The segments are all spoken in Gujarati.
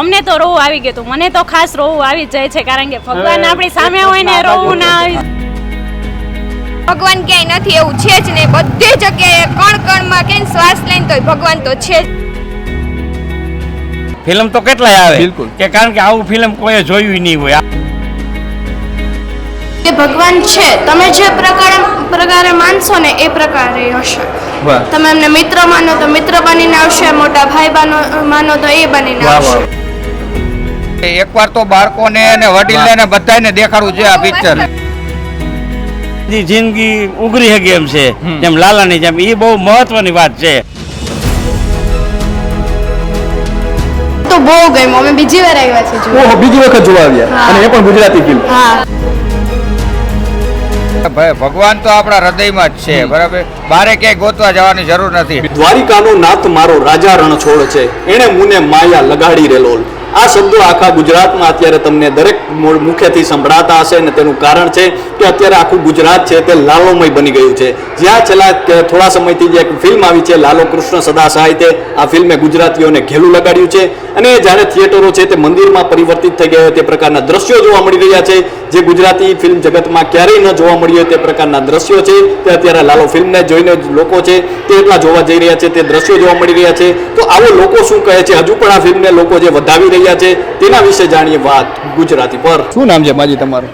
અમને તો રોવું આવી ગયું હતું. મને તો ખાસ રોવું આવી જ જાય છે કારણ કે ભગવાન આપણી સામે હોય ને રોવું ના આવી ભગવાન ક્યાંય નથી એવું છે જ નહીં બધી જગ્યાએ કણ કણમાં કે શ્વાસ લઈને તો ભગવાન તો છે જ. ફિલ્મ તો કેટલાય આવે? બિલકુલ. કે કારણ કે આવું ફિલ્મ કોઈએ જોયું નહીં હોય. કે ભગવાન છે. તમે જે પ્રકારે પ્રકારે માનશો ને એ પ્રકારે હશે. તમે એમને મિત્ર માનો તો મિત્ર બનીને આવશે મોટા ભાઈ બાનો માનો તો એ બનીને આવશે. એકવાર તો બાળકોને અને વડીલને ને બધાને દેખાડવું છે આ પિક્ચર જિંદગી ઉગરી શકે એમ છે. જેમ લાલાની જેમ. એ બહુ મહત્વની વાત છે. તો બહુ ગમ્યો. અમે બીજી વાર આવ્યા છે. ઓહો બીજી વખત જોવા આવ્યા. અને એ પણ ગુજરાતી ફિલ્મ હા. ભાઈ ભગવાન તો આપણા હૃદયમાં જ છે બરાબર? બારે ક્યાંય ગોતવા જવાની જરૂર નથી. દ્વારિકાનો નાથ મારો રાજા રણછોડ છે. એણે મુને માયા લગાડી રેલોલ. આ શબ્દો આખા ગુજરાતમાં અત્યારે તમને દરેક મો- મુખેથી સંભળાતા હશે અને તેનું કારણ છે કે અત્યારે આખું ગુજરાત છે તે લાલોમય બની ગયું છે. જ્યાં છેલ્લા થોડા સમયથી જે એક ફિલ્મ આવી છે, લાલો કૃષ્ણ સદા સાહિત્ય, આ ફિલ્મે ગુજરાતીઓને ઘેલું લગાડ્યું છે. અને જ્યારે થિયેટરો છે તે મંદિરમાં પરિવર્તિત થઈ ગયા તે પ્રકારના દ્રશ્યો જોવા મળી રહ્યા છે. જે ગુજરાતી ફિલ્મ જગતમાં ક્યારેય ન જોવા મળી હોય તે પ્રકારના દ્રશ્યો છે. તે અત્યારે લાલો ફિલ્મને જોઈને લોકો છે તે એટલા જોવા જઈ રહ્યા છે તે દ્રશ્યો જોવા મળી રહ્યા છે. તો આવો લોકો શું કહે છે? હજુ પણ આ ફિલ્મને લોકો જે વધાવી રહ્યા છે તેના વિશે જાણીએ વાત ગુજરાતી પર. શું નામ છે માજી તમારું?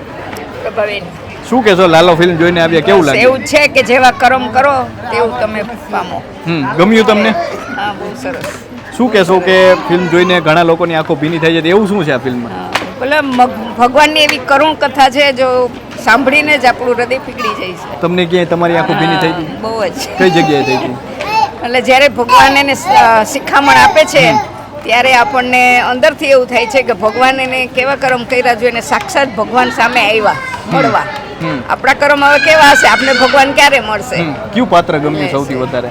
શું કહેશો લાલો ફિલ્મ જોઈને આવ્યા કેવું લાગ્યું એવું છે કે જેવા કરમ કરો તેવું તમે પામો. હમ ગમ્યું તમને? હા બહુ સરસ. શું કહેશો કે ફિલ્મ જોઈને ઘણા લોકોની આંખો ભીની થઈ જાય એવું શું છે આ ફિલ્મમાં મગ- ભગવાનની એવી કરુણ કથા છે જો સાંભળીને જ આપણું હૃદય પીગળી જાય છે. તમને ક્યાંય તમારી આંખો ભીની થઈ ગઈ? બહુ જ. કઈ જગ્યાએ થઈ ગઈ? એટલે જ્યારે ભગવાન એને શિખામણ આપે છે ત્યારે આપણને અંદરથી એવું થાય છે કે ભગવાન એને કેવા કર્મ કર્યા જોઈને સાક્ષાત ભગવાન સામે આવ્યા મળવા. આપણા કર્મ હવે કેવા હશે? આપણે ભગવાન ક્યારે મળશે? કયું પાત્ર ગમ્યું સૌથી વધારે?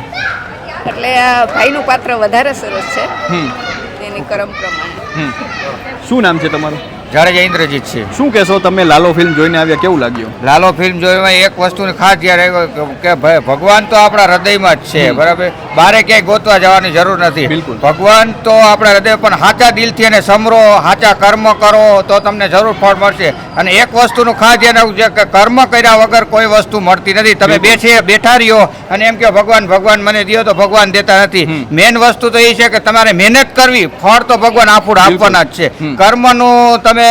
એટલે આ ભાઈનું પાત્ર વધારે સરસ છે. એની કર્મ પ્રમાણે. શું નામ છે તમારું? જાડેજા ઇન્દ્રજીત છે. શું કહેશો તમે લાલો ફિલ્મ જોઈને આવ્યા? કેવું લાગ્યું? લાલો ફિલ્મ જોઈને એક વસ્તુની ખાસ ધ્યાન રાખ્યું કે ભાઈ ભગવાન તો આપણા હૃદયમાં જ છે બરાબર? બારે ક્યાંય ગોતવા જવાની જરૂર નથી. બિલકુલ. ભગવાન તો આપણા હૃદય પણ સાચા દિલથી અને સમરો સાચા કર્મ કરો તો તમને જરૂર ફળ મળશે. અને એક વસ્તુનું ખાસ ધ્યાન છે કે કર્મ કર્યા વગર કોઈ વસ્તુ મળતી નથી. તમે બેસી બેઠા રહ્યો અને એમ કે ભગવાન ભગવાન મને દ્યો તો ભગવાન દેતા નથી. મેન વસ્તુ તો એ છે કે તમારે મહેનત કરવી. ફળ તો ભગવાન આપણું આપવાના જ છે. કર્મનું તમે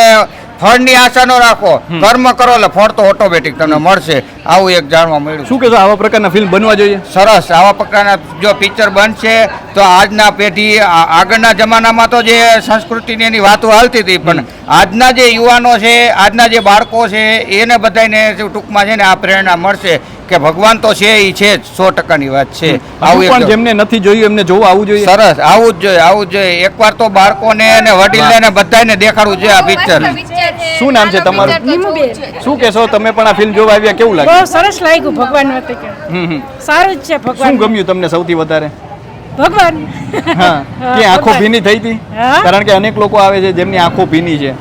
ફળની આશા ન રાખો. કર્મ કરો એટલે ફળ તો ઓટોમેટિક તમને મળશે. આવું એક જાણવા મળ્યું. શું કહેશો આવા પ્રકારના ફિલ્મ બનવા જોઈએ? સરસ આવા પ્રકારના જો પિક્ચર બનશે તો આજના પેઢી આગળના જમાનામાં તો જે સંસ્કૃતિની એની વાતો હાલતી હતી પણ આજના જે યુવાનો છે આજના જે બાળકો છે એને બધાને ટૂંકમાં છે ને આ પ્રેરણા મળશે કે ભગવાન તો છે એ છે જ સો ટકાની વાત છે. આવું પણ જેમને નથી જોયું એમને જોવા આવવું જોઈએ? સરસ આવું જ જોઈએ આવું જ જોઈએ. એકવાર તો બાળકોને અને વડીલને ને બધાને દેખાડવું જોઈએ આ પિક્ચર શું નામ છે તમારું? શું કહેશો તમે પણ આ ફિલ્મ જોવા આવ્યા? કેવું લાગ્યું બહુ સરસ લાગ્યું ભગવાન વતી કે. સારું જ છે શું ગમ્યું તમને સૌથી વધારે? ભગવાન. હા કે આંખો ભીની થઈ હતી? કારણ કે અનેક લોકો આવે છે જેમની આંખો ભીની છે.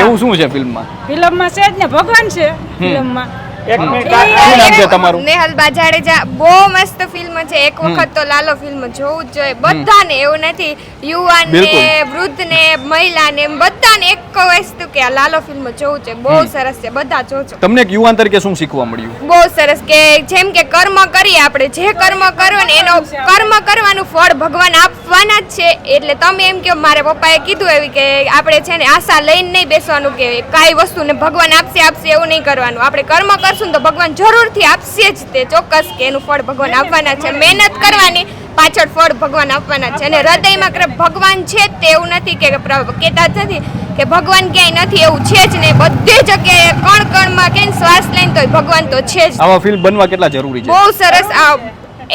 એવું શું છે ફિલ્મમાં? ફિલ્મમાં છે જ ને ભગવાન છે ફિલ્મમાં. એક મિનિટ છે તમારું? નેહલ બાજાડેજા બહુ મસ્ત ફિલ્મ છે. એક વખત તો લાલો ફિલ્મ જોવું જ જોઈએ. બધાને એવું નથી. યુવાન ને વૃદ્ધ ને મહિલા ને બધાને એક વસ્તુ કે લાલો ફિલ્મ જોવું છે બહુ સરસ છે. બધા જોજો. તમને એક યુવાન તરીકે શું શીખવા મળ્યું? બહુ સરસ કે જેમ કે કર્મ કરીએ આપણે. જે કર્મ કરો ને એનો કર્મ કરવાનું ફળ ભગવાન આપવાના જ છે. એટલે તમે એમ કહો મારા પપ્પાએ કીધું એવી કે આપણે છે ને આશા લઈને નહીં બેસવાનું કે કાંઈ વસ્તુને ભગવાન આપશે આપશે એવું નહીં કરવાનું. આપણે કર્મ કરશું ને તો ભગવાન જરૂરથી આપશે જ તે ચોક્કસ કે એનું ફળ ભગવાન આપવાના છે. મહેનત કરવાની પાછળ ફળ ભગવાન આપવાના છે. અને હૃદયમાં કે ભગવાન છે તે એવું નથી કે કહેતા જ નથી કે ભગવાન ક્યાંય નથી એવું છે જ નહીં બધી જગ્યાએ કણ કણમાં કે શ્વાસ લઈને તો ભગવાન તો છે જ. આવા ફિલ્મ બનવા કેટલા જરૂરી છે? બહુ સરસ આ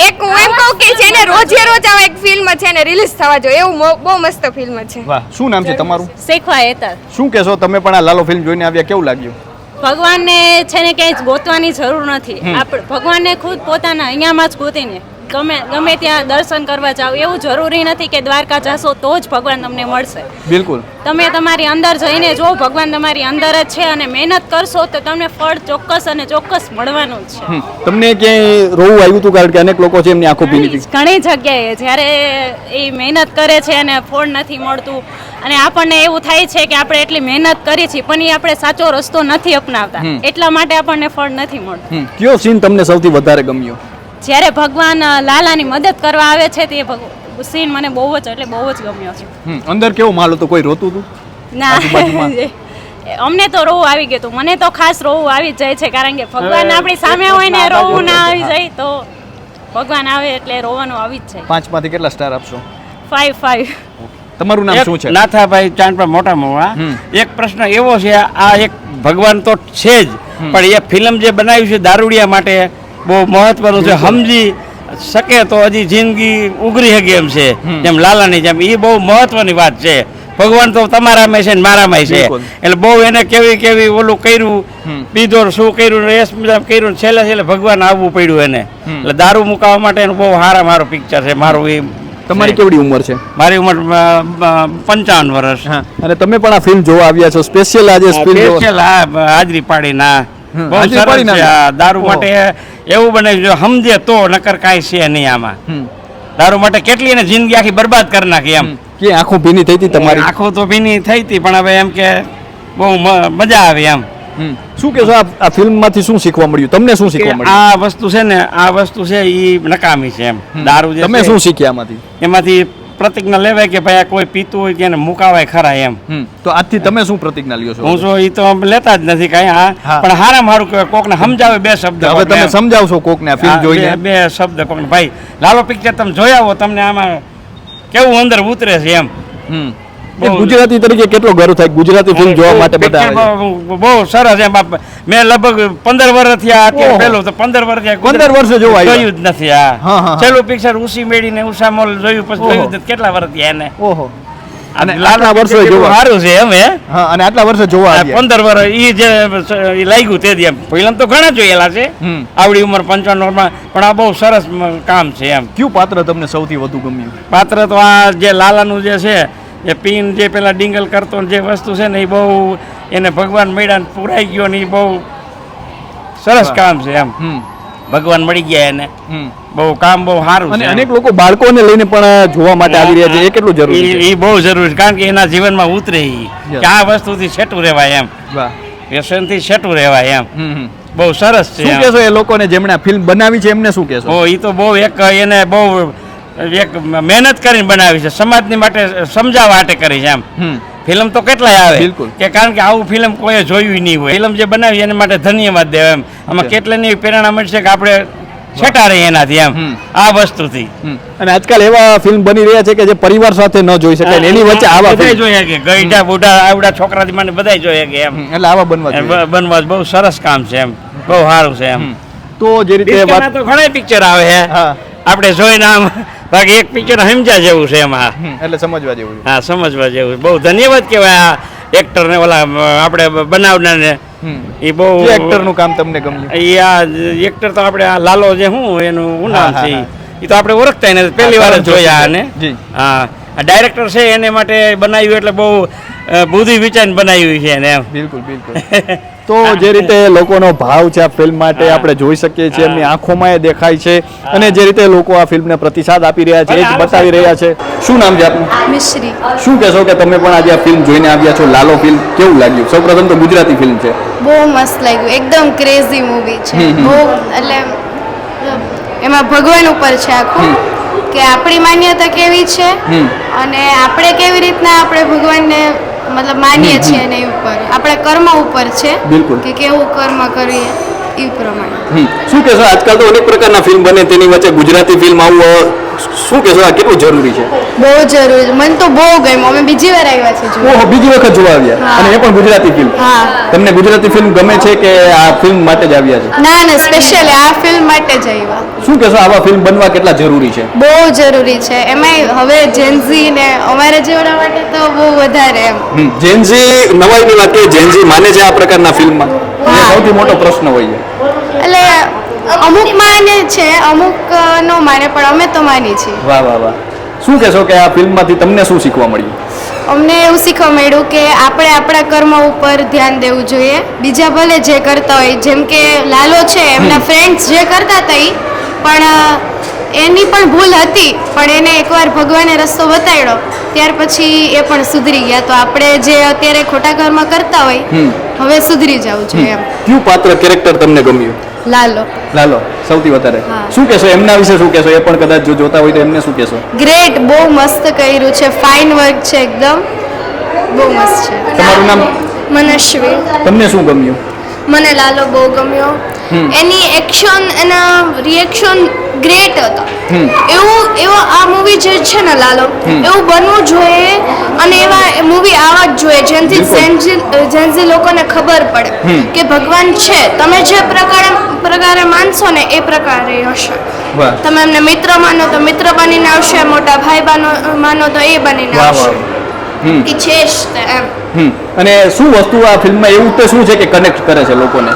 એક હું એમ કહું કે જેને રોજે રોજ આવા એક ફિલ્મ છે ને રિલીઝ થવા જોઈએ. એવું બહુ મસ્ત ફિલ્મ છે. વાહ શું નામ છે તમારું? શેખવા હેતર શું કહેશો? તમે પણ આ લાલો ફિલ્મ જોઈને આવ્યા. કેવું લાગ્યું? ભગવાનને છે ને ક્યાંય ગોતવાની જરૂર નથી. આપણે ભગવાનને ખુદ પોતાના અહીંયામાં જ ગોતીને ગમે ગમે ત્યાં દર્શન કરવા જાઓ એવું જરૂરી નથી કે દ્વારકા જાશો તો જ ભગવાન તમને મળશે. બિલકુલ. તમે તમારી અંદર જઈને જો ભગવાન તમારી અંદર જ છે અને મહેનત કરશો તો તમને ફળ ચોક્કસ અને ચોક્કસ મળવાનું છે. તમને ક્યાંય રોવું આવ્યું હતું? કારણ કે અનેક લોકો છે એમની આંખો ભીની ઘણી જગ્યાએ જ્યારે એ મહેનત કરે છે અને ફળ નથી મળતું અને આપણને એવું થાય છે કે આપણે એટલી મહેનત કરી છે પણ એ આપણે સાચો રસ્તો નથી અપનાવતા. એટલા માટે આપણને ફળ નથી મળતું. કયો સીન તમને સૌથી વધારે ગમ્યો? જ્યારે ભગવાન લાલાની મદદ કરવા આવે છે તે સીન મને બહુ જ એટલે બહુ જ ગમ્યો છે. અંદર કેવો માલ હતો? કોઈ રોતું હતું? ના અમને તો રોવું આવી ગયું હતું. મને તો ખાસ રોવું આવી જ જાય છે કારણ કે ભગવાન આપણી સામે હોય ને રોવું ના આવી જાય તો ભગવાન આવે એટલે રોવાનું આવી જ છે પાંચમાંથી કેટલા સ્ટાર આપશો? ફાઈવ ફાઈવ તમારું નામ શું છે? નાથાભાઈ ચાંદપા મોટા મોવા. એક પ્રશ્ન એવો છે આ એક ભગવાન તો છે જ પણ એ ફિલ્મ જે બનાવી છે દારૂડિયા માટે બહુ મહત્વનું છે. સમજી શકે તો હજી જિંદગી ઉઘરી શકે એમ છે. જેમ લાલાની જેમ. એ બહુ મહત્વની વાત છે. ભગવાન તો તમારામાં છે ને મારામાં છે. એટલે બહુ એને કેવી કેવી ઓલું કર્યું. પીધો શું કર્યું એસ કર્યું છેલ્લે છેલ્લે ભગવાન આવવું પડ્યું એને. એટલે દારૂ મુકાવવા માટે એનું બહુ સારા મારું પિક્ચર છે. મારું એ તમારી. કેવડી ઉંમર છે? મારી ઉંમર પંચાવન વર્ષ. અને તમે પણ આ ફિલ્મ જોવા આવ્યા છો. સ્પેશિયલ આજે સ્પેશિયલ હાજરી પાડી ના દારૂ માટે એવું બને જો સમજે તો નકર કાંઈ છે નહીં આમાં. દારૂ માટે કેટલી એને જિંદગી આખી બરબાદ કરી નાખી એમ. કે આંખો ભીની થઈ હતી તમારી? આખો તો ભીની થઈ હતી પણ હવે એમ કે બહુ મજા આવી એમ. શું કહેશો આ ફિલ્મ ફિલ્મમાંથી શું શીખવા મળ્યું? તમને શું કે શીખવા મળ્યું? આ વસ્તુ છે ને આ વસ્તુ છે એ નકામી છે એમ. દારૂ તમે શું શીખ્યા આમાંથી? એમાંથી પ્રતિજ્ઞા લેવાય કે ભાઈ આ કોઈ પીતું હોય કે એને મુકાવાય ખરા એમ. તો આજથી તમે શું પ્રતિજ્ઞા લ્યો છો? હું જો એ તો લેતા જ નથી કાંઈ હા. પણ હારા મારું કહેવાય કોકને સમજાવે બે શબ્દ હવે તમે સમજાવશો કોકને ફિલ્મ જોઈને. બે- બે શબ્દ કોકને. ભાઈ લાલો પિક્ચર તમે જોયા હો તમને આમાં કેવું અંદર ઉતરે છે એમ. હમ. ગુજરાતી તરીકે કેટલો ગર્વ થાય? ગુજરાતી ફિલ્મ જોવા માટે બધા. બહુ- સરસ એમ. મેં લગભગ પંદર વર્ષ થયા ઓહો. તો પંદર વર્ષ થયા 15 વર્ષે જોવા જોયું જ નથી આ છેલ્લું પિક્ચર ઉસી મેળીને ઉષા મોલ જોયું પછી જોયું કેટલા વર્ષ થયા એને? ઓહો. અને આટલા વર્ષોએ જોવા. સારું છે એમ હે? અને આટલા વર્ષે જોવા પંદર વર્ષ ઈ જે લાગ્યું તે દી એમ. ફિલ્મ તો ઘણા જોયેલા છે. આવડી ઉંમર પંચાવનમાં પણ આ બહુ સરસ કામ છે એમ. કયું પાત્ર તમને સૌથી વધુ ગમ્યું? પાત્ર તો આ જે લાલાનું જે છે એ પીન જે પેલા ડિંગલ કરતો જે વસ્તુ છે ને એ બહુ એને ભગવાન મળ્યા પુરાઈ ગયો ને એ બહુ સરસ કામ છે એમ. ભગવાન મળી ગયા એને. બહુ કામ બહુ સારું અને છે અનેક લોકો બાળકોને લઈને પણ જોવા માટે આવી રહ્યા છે. એ કેટલું જરૂરી છે? એ બહુ જરૂરી છે. કારણ કે એના જીવનમાં ઉતરે. કે આ વસ્તુથી છેટું રહેવાય એમ. વ્યસનથી છેટું રહેવાય એમ. બહુ સરસ છે શું કહેશો એ લોકોને જેમણે ફિલ્મ બનાવી છે એમને શું કહેશો? ઓ એ તો બહુ એક એને બહુ એક મહેનત કરીને બનાવી છે. સમાજની માટે સમજાવવા માટે કરી છે એમ. ફિલ્મ તો કેટલાય આવે. બિલકુલ. કે કારણ કે આવું ફિલ્મ કોઈ જોયું નહીં હોય. ફિલ્મ જે બનાવી એના માટે ધન્યવાદ દેવા એમ. આમાં. કેટલાની પ્રેરણા મળશે કે આપણે છેટા રહી એનાથી એમ. આ વસ્તુથી. અને આજકાલ એવા ફિલ્મ બની રહ્યા છે કે જે પરિવાર સાથે ન જોઈ શકાય એની વચ્ચે આવા બધા. જોઈએ કે ગઈડા બુઢા આવડા છોકરાથી મને બધાય જોઈએ કે એમ. એટલે આવા બનવા બનવા બહુ સરસ કામ છે એમ. બહુ સારું છે એમ. તો જે રીતે તો ઘણા પિક્ચર આવે છે આપણે જોઈને આમ બાકી એક પિક્ચર સમજ્યા જેવું છે એમાં. એટલે સમજવા જેવું હા સમજવા જેવું બહુ ધન્યવાદ કહેવાય આ એક્ટરને ઓલા આપણે બનાવનારને. એ બહુ એક્ટરનું કામ તમને ગમ્યું? એ આ એક્ટર તો આપણે આ લાલો જે હું એનું હું નામ છે એ તો આપણે ઓળખતા એને પહેલી વાર જોયા અને હા આ ડાયરેક્ટર છે એને માટે બનાવ્યું એટલે બહુ બુદ્ધિ વિચાર બનાવ્યું છે એને એમ. બિલકુલ બિલકુલ. તો જે રીતે લોકોનો ભાવ છે આ ફિલ્મ માટે આપણે જોઈ શકીએ છીએ એમની આંખોમાં એ દેખાય છે. અને જે રીતે લોકો આ ફિલ્મને પ્રતિસાદ આપી રહ્યા છે એ જ બતાવી રહ્યા છે. શું નામ છે આપનું? મિશ્રી. શું કહેશો કે તમે પણ આજે આ ફિલ્મ જોઈને આવ્યા છો? લાલો ફિલ્મ કેવું લાગ્યું? સૌપ્રથમ તો ગુજરાતી ફિલ્મ છે. બહુ મસ્ત લાગ્યું. એકદમ ક્રેઝી મૂવી છે. બહુ એટલે એમાં ભગવાન ઉપર છે આખું કે આપણી માન્યતા કેવી છે અને આપણે કેવી રીતના આપણે ભગવાનને મતલબ માનીએ છીએ એની ઉપર. આપણા કર્મ ઉપર છે કે કેવું કર્મ કરીએ. એ પ્રમાણે. શું કહેશો? આજકાલ તો અનેક પ્રકારના ફિલ્મ બને તેની વચ્ચે ગુજરાતી ફિલ્મ આવું શું કહેશો? આ કેટલું જરૂરી છે? બહુ જરૂરી છે. મને તો બહુ ગમ્યું. અમે બીજી વાર આવ્યા છે ઓહો બીજી વખત જોવા આવ્યા? અને એ પણ ગુજરાતી ફિલ્મ તમને ગુજરાતી ફિલ્મ ગમે છે કે આ ફિલ્મ માટે જ આવ્યા છે? ના ના સ્પેશિયલી આ ફિલ્મ માટે જ આવ્યા. શું કહેશો? આવા ફિલ્મ બનવા કેટલા જરૂરી છે? બહુ જરૂરી છે. એમાંય હવે જેન્ઝી ને અમારા જેવડા માટે તો બહુ વધારે એમ. જેન્ઝી નવાઈની વાત કે જેનઝી માને છે આ પ્રકારના ફિલ્મમાં. સૌથી મોટો પ્રશ્ન હોય છે. એટલે અમુક માને છે અમુક નો માને પણ અમે તો માની છીએ. વાહ વાહ વાહ. શું કહેશો કે આ ફિલ્મમાંથી તમને શું શીખવા મળ્યું? અમને એવું શીખવા મળ્યું કે આપણે આપણા કર્મ ઉપર ધ્યાન દેવું જોઈએ. બીજા ભલે જે કરતા હોય જેમ કે લાલો છે એમના ફ્રેન્ડ્સ જે કરતા હતા પણ એની પણ ભૂલ હતી પણ એને એકવાર ભગવાને રસ્તો બતાવ્યો ત્યાર પછી એ પણ સુધરી ગયા. તો આપણે જે અત્યારે ખોટા કર્મ કરતા હોય. હવે સુધરી જવું છું એમ. કયું પાત્ર કેરેક્ટર તમને ગમ્યું? લાલો. લાલો સૌથી વધારે. શું કહેશો? એમના વિશે શું કહેશો? એ પણ કદાચ જો જોતા હોય તો એમને શું કહેશો? ગ્રેટ બહુ મસ્ત કર્યું છે. ફાઇન વર્ક છે એકદમ. બહુ મસ્ત છે. તમારું નામ? મનસ્વી. તમને શું ગમ્યું? મને લાલો બહુ ગમ્યો. એની એક્શન એના રિએક્શન ગ્રેટ હતા. એવું એવો આ મૂવી જે છે ને લાલો એવું બનવું જોઈએ અને એવા મૂવી આવવા જ જોઈએ જેનાથી જેનથી લોકોને ખબર પડે કે ભગવાન છે. તમે જે પ્રકારે પ્રકારે માનશો ને એ પ્રકારે હશે. તમે એમને મિત્ર માનો તો મિત્ર બનીને આવશે મોટા ભાઈ બાનો માનો તો એ બનીને આવશે. એ છે જ એમ. અને શું વસ્તુ આ ફિલ્મમાં એવું તો શું છે કે કનેક્ટ કરે છે લોકોને?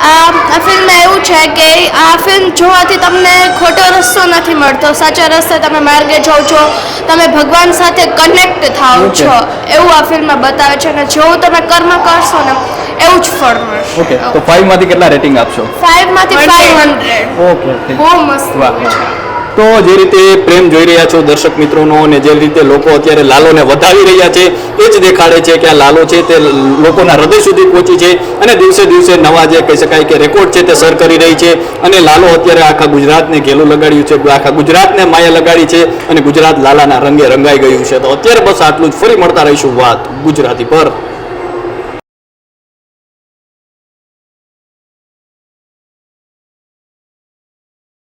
આ આ ફિલ્મમાં એવું છે કે આ ફિલ્મ જોવાથી તમને ખોટો રસ્તો નથી મળતો સાચા રસ્તે તમે માર્ગે જાઓ છો તમે ભગવાન સાથે કનેક્ટ થાઓ છો. એવું આ ફિલ્મમાં બતાવે છે અને જેવું તમે કર્મ કરશો ને એવું જ ફળ મળશે ઓકે તો 5 માંથી કેટલા રેટિંગ આપશો? 5 માંથી ફાઈવ હંડ્રેડ ઓકે ઓકે બહુ મસ્ત વાહ. તો જે રીતે પ્રેમ જોઈ રહ્યા છો દર્શક મિત્રોનો અને જે રીતે લોકો અત્યારે લાલોને વધાવી રહ્યા છે, એ જ દેખાડે છે કે આ લાલો છે તે લોકોના હૃદય સુધી પહોંચી છે અને દિવસે દિવસે નવા જે કહી શકાય કે રેકોર્ડ છે તે સર કરી રહી છે અને લાલો અત્યારે આખા ગુજરાતને ઘેલું લગાડ્યું છે, આખા ગુજરાતને માયા લગાડી છે અને ગુજરાત લાલાના રંગે રંગાઈ ગયું છે. તો અત્યારે બસ આટલું જ. ફરી મળતા રહીશું વાત ગુજરાતી પર.